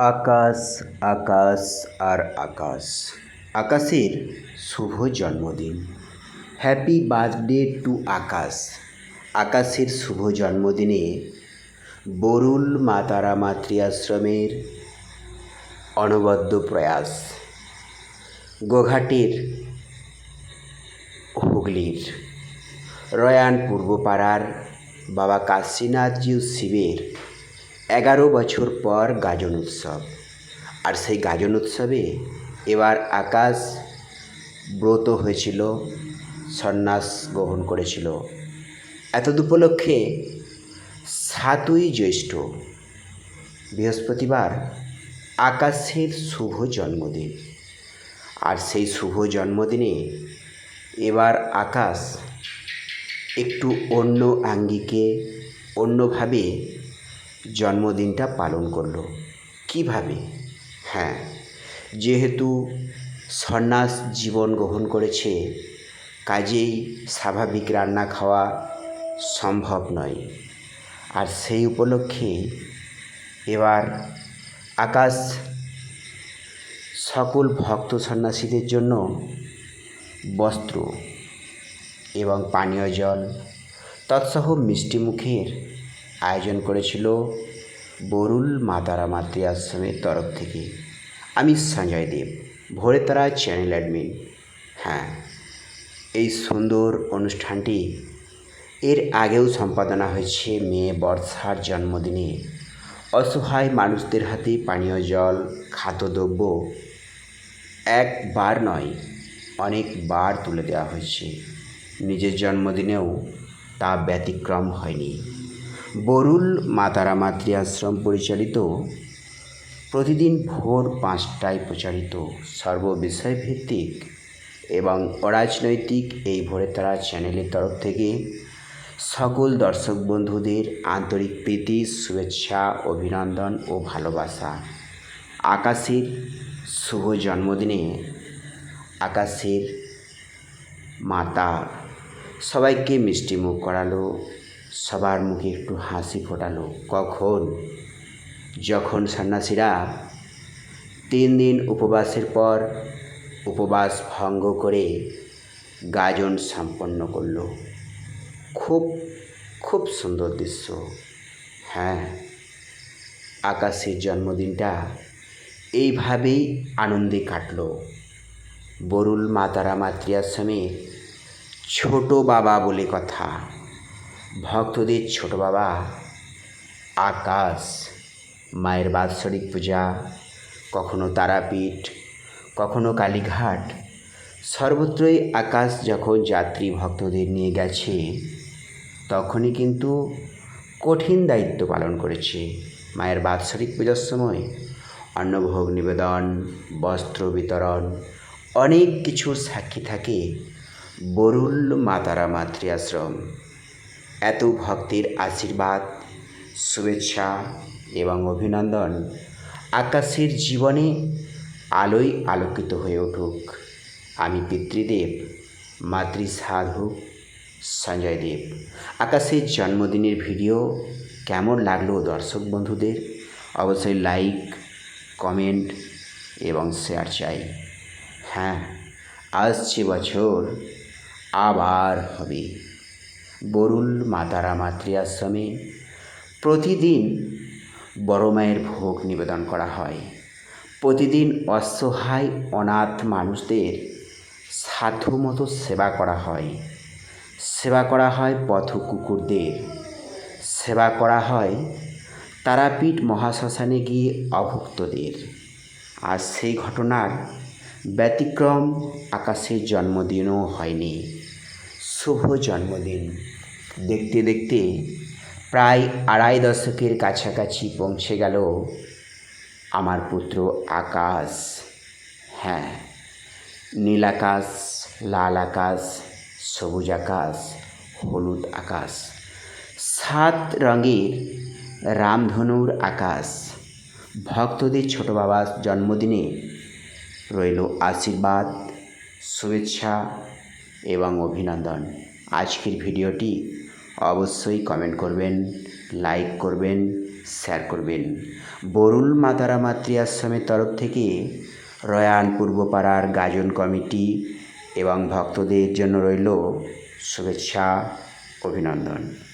আকাশ আকাশ আর আকাশ। আকাশের শুভ জন্মদিন। Happy birthday to Akash. আকাশের শুভ জন্মদিনে বরুল মাতারা মাতৃ আশ্রমের অনবদ্য প্রয়াস। গোঘাটের হুগলির রয়ান পূর্বপাড়ার বাবা কাশীনাথজি শিবের এগারো বছর পর গাজন উৎসব। আর সেই গাজন উৎসবে এবার আকাশ ব্রত হয়েছিল, সন্ন্যাস গ্রহণ করেছিল। এতদ উপলক্ষে সাতই জ্যৈষ্ঠ, বৃহস্পতিবার, আকাশের শুভ জন্মদিন। আর সেই শুভ জন্মদিনে এবার আকাশ একটু অন্য আঙ্গিকে অন্যভাবে জন্মদিনটা পালন করল। কীভাবে? হ্যাঁ যেহেতু সন্ন্যাস জীবন গ্রহণ করেছে, কাজেই স্বাভাবিক রান্না খাওয়া সম্ভব নয়। আর সেই উপলক্ষে এবার আকাশ সকল ভক্ত সন্ন্যাসীদের জন্য বস্ত্র এবং পানীয় জল, তৎসহ মিষ্টিমুখের আয়োজন করেছিল বরুল মাতারা মাতৃ আশ্রমের তরফ থেকে। আমি সঞ্জয় দেব ভোরে তারা চ্যানেল অ্যাডমিন। হ্যাঁ এই সুন্দর অনুষ্ঠানটি এর আগেও সম্পাদনা হয়েছে মেয়ে বর্ষার জন্মদিনে। অসহায় মানুষদের হাতে পানীয় জল, খাদ্যদ্রব্য একবার নয়, অনেকবার তুলে দেওয়া হয়েছে। নিজের জন্মদিনেও তা ব্যতিক্রম হয়নি। বরুল মাতারা মাতৃ আশ্রম পরিচালিত। প্রতিদিন ভোর পাঁচটায় প্রচারিত সর্ববিষয় ভিত্তিক এবং অরাজনৈতিক এই ভোরে তারা চ্যানেলের তরফ থেকে সকল দর্শক বন্ধুদের আন্তরিক প্রীতি, শুভেচ্ছা, অভিনন্দন ও ভালোবাসা। আকাশের শুভ জন্মদিনে আকাশের মাতা সবাইকে মিষ্টি মুখ করালো। সবার মুখে একটু হাসি ফোটালো। কখন? যখন সন্ন্যাসীরা তিন দিন উপবাসের পর উপবাস ভঙ্গ করে গাজন সম্পন্ন করল। খুব খুব সুন্দর দৃশ্য। হ্যাঁ আকাশের জন্মদিনটা এইভাবেই আনন্দে কাটলো। বরুল মাতারা মাতৃ আশ্রমে ছোট বাবা বলে কথা। ভক্তদের ছোট বাবা, আকাশ, মায়ের বাৎসরিক পূজা, কখনো তারাপীঠ, কখনো কালীঘাট, সর্বত্রই আকাশ যখন যাত্রী ভক্তদের নিয়ে গেছে, তখনই কিন্তু কঠিন দায়িত্ব পালন করেছে। মায়ের বাৎসরিক পূজার সময় অন্নভোগ নিবেদন, বস্ত্র বিতরণ, অনেক কিছু সাক্ষী থাকে বরুল মাতারা মাতৃ আশ্রম। এত ভক্তির আশীর্বাদ, শুভেচ্ছা এবং অভিনন্দন আকাশের জীবনে আলোয় আলোকিত হয়ে উঠুক। আমি পিতৃদেব মাতৃ সাধু সঞ্জয় দেব। আকাশের জন্মদিনের ভিডিও কেমন লাগল দর্শক বন্ধুদের? অবশ্যই লাইক, কমেন্ট এবং শেয়ার চাই। হ্যাঁ আসছে বছর আবার হবে। বরুল মাতারা মাতৃ আশ্রমে প্রতিদিন বড় মায়ের ভোগ নিবেদন করা হয়। প্রতিদিন অসহায়, অনাথ মানুষদের সাধ্যমতো সেবা করা হয়। সেবা করা হয় পথ কুকুরদের সেবা করা হয় তারাপীঠ মহাশ্মশানে গিয়ে অভুক্তদের। আর সেই ঘটনার ব্যতিক্রম আকাশের জন্মদিনও হয়নি। শুভ জন্মদিন। দেখতে দেখতে প্রায় আড়াই দশকের কাছাকাছি পৌঁছে গেল আমার পুত্র আকাশ। হ্যাঁ নীল আকাশ, লাল আকাশ, সবুজ আকাশ, হলুদ আকাশ, সাত রঙের রামধনুর আকাশ। ভক্তদের ছোট বাবার জন্মদিনে রইল আশীর্বাদ, শুভেচ্ছা এবং অভিনন্দন। আজকের ভিডিওটি অবশ্যই কমেন্ট করবেন লাইক করবেন শেয়ার করবেন। বরুল মাতারা মাতৃ আশ্রমের তরফ থেকে রয়ান পূর্বপাড়ার গাজন কমিটি এবং ভক্তদের জন্য রইল শুভেচ্ছা, অভিনন্দন।